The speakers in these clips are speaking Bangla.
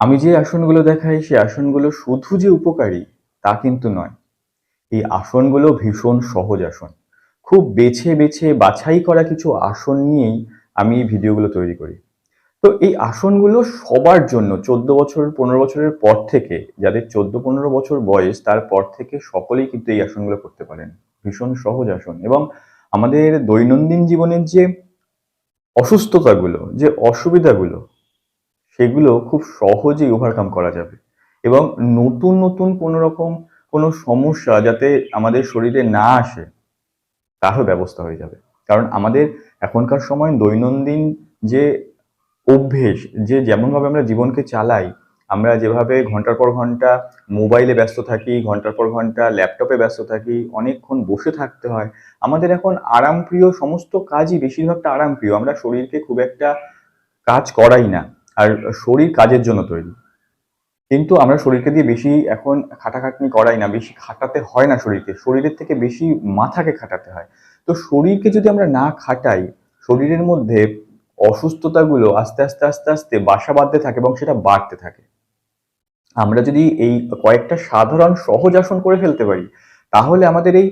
আমি যে আসনগুলো দেখাই, সেই আসনগুলো শুধু যে উপকারী, তা কিন্তু নয়। এই আসনগুলো ভীষণ সহজ আসন। খুব বেছে বেছে বাছাই করা কিছু আসন নিয়েই আমি এই ভিডিওগুলো তৈরি করি। তো এই আসনগুলো সবার জন্য, চোদ্দ বছর, পনেরো বছরের পর থেকে, যাদের চোদ্দ, পনেরো বছর বয়স তারপর থেকে সকলেই কিন্তু এই আসনগুলো করতে পারেন। ভীষণ সহজ আসন। এবং আমাদের দৈনন্দিন জীবনের যে অসুস্থতাগুলো, যে অসুবিধাগুলো সেগুলো খুব সহজেই ওভারকাম করা যাবে। এবং নতুন নতুন কোনো রকম কোনো সমস্যা যাতে আমাদের শরীরে না আসে, তারও ব্যবস্থা হয়ে যাবে। কারণ আমাদের এখনকার সময় দৈনন্দিন যে অভ্যেস, যে যেমনভাবে আমরা জীবনকে চালাই, আমরা যেভাবে ঘণ্টার পর ঘণ্টা মোবাইলে ব্যস্ত থাকি, ঘণ্টার পর ঘণ্টা ল্যাপটপে ব্যস্ত থাকি, অনেকক্ষণ বসে থাকতে হয়, আমাদের এখন আরামপ্রিয় সমস্ত কাজই বেশিরভাগটা আরামপ্রিয়। আমরা শরীরকে খুব একটা কাজ করাই না। আর শরীর কাজের জন্য তৈরি। কিন্তু আমরা শরীরকে দিয়ে বেশি এখন খাটাখাটনি করাই না, বেশি খাটাতে হয় না শরীরকে, শরীরের থেকে বেশি মাথাকে খাটাতে হয়। তো শরীরকে যদি আমরা না খাটাই, শরীরের মধ্যে অসুস্থতাগুলো আস্তে আস্তে আস্তে আস্তে বাসা বাঁধতে থাকে এবং সেটা বাড়তে থাকে। আমরা যদি এই কয়েকটা সাধারণ সহজ আসন করে ফেলতে পারি, তাহলে আমাদের এই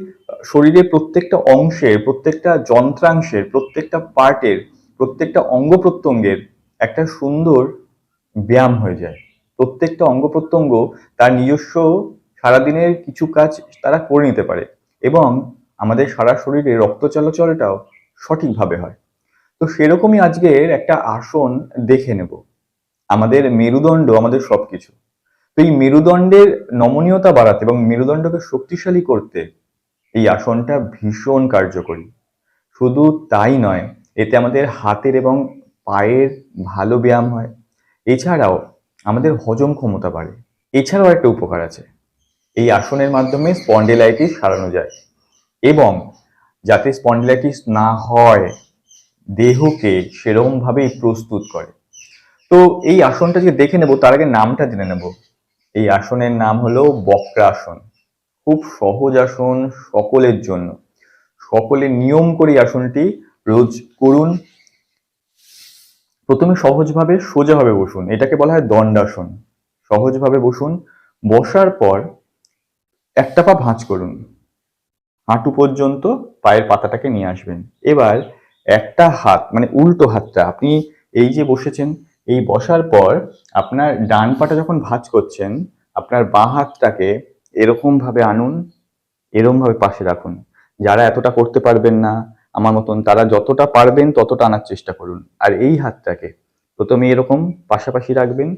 শরীরের প্রত্যেকটা অংশের, প্রত্যেকটা যন্ত্রাংশের, প্রত্যেকটা পার্টের, প্রত্যেকটা অঙ্গ প্রত্যঙ্গের একটা সুন্দর ব্যায়াম হয়ে যায়। প্রত্যেকটা অঙ্গ প্রত্যঙ্গ তার নিজস্ব সারাদিনের কিছু কাজ তারা করে নিতে পারে এবং আমাদের সারা শরীরে রক্ত চলাচলটাও সঠিকভাবে হয়। তো সেরকমই আজকের একটা আসন দেখে নেব। আমাদের মেরুদণ্ড, আমাদের সবকিছু। তো এই মেরুদণ্ডের নমনীয়তা বাড়াতে এবং মেরুদণ্ডকে শক্তিশালী করতে এই আসনটা ভীষণ কার্যকরী। শুধু তাই নয়, এতে আমাদের হাতের এবং পায়ের ভালো ব্যায়াম হয়। এছাড়াও আমাদের হজম ক্ষমতা বাড়ে। এছাড়াও একটা উপকার আছে। এই আসনের মাধ্যমে স্পন্ডিলাইটিস সারানো যায় এবং যাতে স্পন্ডিলাইটিস না হয়, দেহকে সেরকমভাবেই প্রস্তুত করে। তো এই আসনটা যে দেখে নেব, তার আগে নামটা জেনে নেব। এই আসনের নাম হলো বক্রাসন। খুব সহজ আসন সকলের জন্য। সকলে নিয়ম করে আসনটি রোজ করুন। প্রথমে সহজভাবে সোজাভাবে বসুন, এটাকে বলা হয় দণ্ডাসন। সহজভাবে বসুন, বসার পর একটা পা ভাঁজ করুন। হাঁটু পর্যন্ত পায়ের পাতাটাকে নিয়ে আসবেন। এবার একটা হাত মানে উল্টো হাতটা, আপনি এই যে বসেছেন, এই বসার পর আপনার ডান পাটা যখন ভাঁজ করছেন, আপনার বাঁ হাতটাকে এরকমভাবে আনুন এরকম ভাবে পাশে রাখুন। যারা এতটা করতে পারবেন না আমার মতন তারা যতটা পারবেন ততটা আনার চেষ্টা করুন। আর এই হাতটাকে প্রথমে এরকম পাশাপাশি রাখবেন,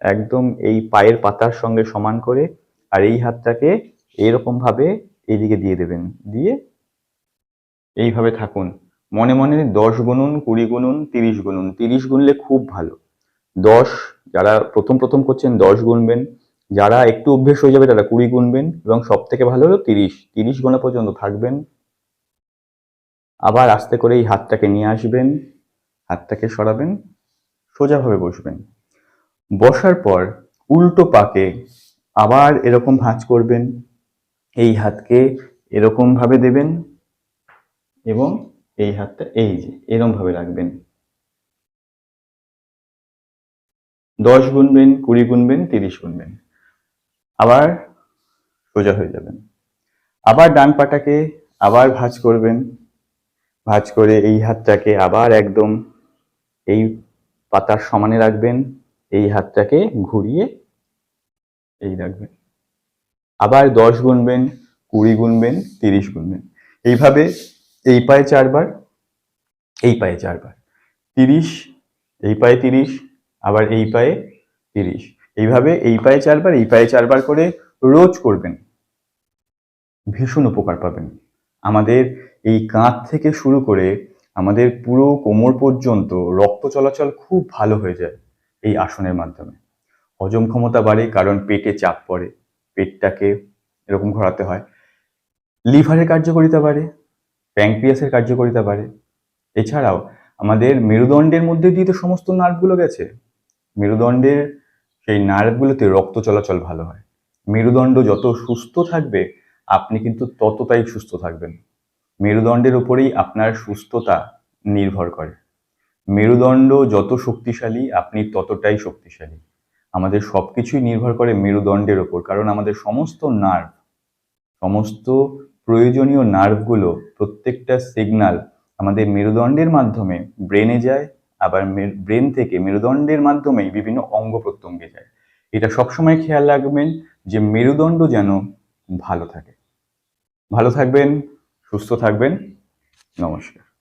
একদম এই পায়ের পাতার সঙ্গে সমান করে, আর এই হাতটাকে এরকম ভাবে এইদিকে দিয়ে দেবেন। দিয়ে এইভাবে থাকুন। মনে মনে দশ গুনুন কুড়ি গুনুন তিরিশ গুনুন তিরিশ গুনলে খুব ভালো। দশ, যারা প্রথম প্রথম করছেন দশ গুনবেন। যারা একটু অভ্যেস হয়ে যাবে তারা কুড়ি গুনবেন। এবং সব থেকে ভালো হলো তিরিশ। তিরিশ গোনা পর্যন্ত থাকবেন। আবার আস্তে করে এই হাতটাকে নিয়ে আসবেন, হাতটাকে সরাবেন, সোজাভাবে বসবেন। বসার পর উল্টো পাকে আবার এরকম ভাঁজ করবেন, এই হাতকে এরকম ভাবে দেবেন এবং এই হাতটা এই যে এরকম ভাবে রাখবেন। দশ গুনবেন, কুড়ি গুনবেন, তিরিশ গুনবেন। আবার সোজা হয়ে যাবেন। আবার ডান পাটাকে আবার ভাঁজ করবেন। ভাঁজ করে এই হাতটাকে আবার একদম এই পাতার সমানে রাখবেন, এই হাতটাকে ঘুরিয়ে এই রাখবেন। আবার দশ গুনবেন, কুড়ি গুনবেন, তিরিশ গুনবেন। এইভাবে এই পায়ে চারবার, এই পায়ে চারবার। তিরিশ, এই পায়ে তিরিশ, আবার এই পায়ে তিরিশ। এইভাবে এই পায়ে চারবার, এই পায়ে চারবার করে রোজ করবেন। ভীষণ উপকার পাবেন। আমাদের এই কাঁধ থেকে শুরু করে আমাদের পুরো কোমর পর্যন্ত রক্ত চলাচল খুব ভালো হয়ে যায় এই আসনের মাধ্যমে। হজম ক্ষমতা বাড়ে কারণ পেটে চাপ পড়ে, পেটটাকে এরকম ঘোরাতে হয়। লিভারের কার্যকারিতা বাড়ে প্যাঙ্ক্রিয়াসের কার্যকারিতা বাড়ে। এছাড়াও আমাদের মেরুদণ্ডের মধ্যে দিয়ে তো সমস্ত নার্ভগুলো গেছে। মেরুদণ্ডের সেই নার্ভগুলোতে রক্ত চলাচল ভালো হয়। মেরুদণ্ড যত সুস্থ থাকবে আপনি কিন্তু ততটাই সুস্থ থাকবেন। মেরুদণ্ডের উপরেই আপনার সুস্থতা নির্ভর করে। মেরুদণ্ড যত শক্তিশালী, আপনি ততটাই শক্তিশালী। আমাদের সবকিছুই নির্ভর করে মেরুদণ্ডের ওপর কারণ আমাদের সমস্ত নার্ভ সমস্ত প্রয়োজনীয় নার্ভগুলো প্রত্যেকটা সিগন্যাল আমাদের মেরুদণ্ডের মাধ্যমে ব্রেনে যায়, আবার ব্রেন থেকে মেরুদণ্ডের মাধ্যমেই বিভিন্ন অঙ্গ প্রত্যঙ্গে যায়। এটা সবসময় খেয়াল রাখবেন যে মেরুদণ্ড যেন ভালো থাকে। ভালো থাকবেন সুস্থ থাকবেন। নমস্কার।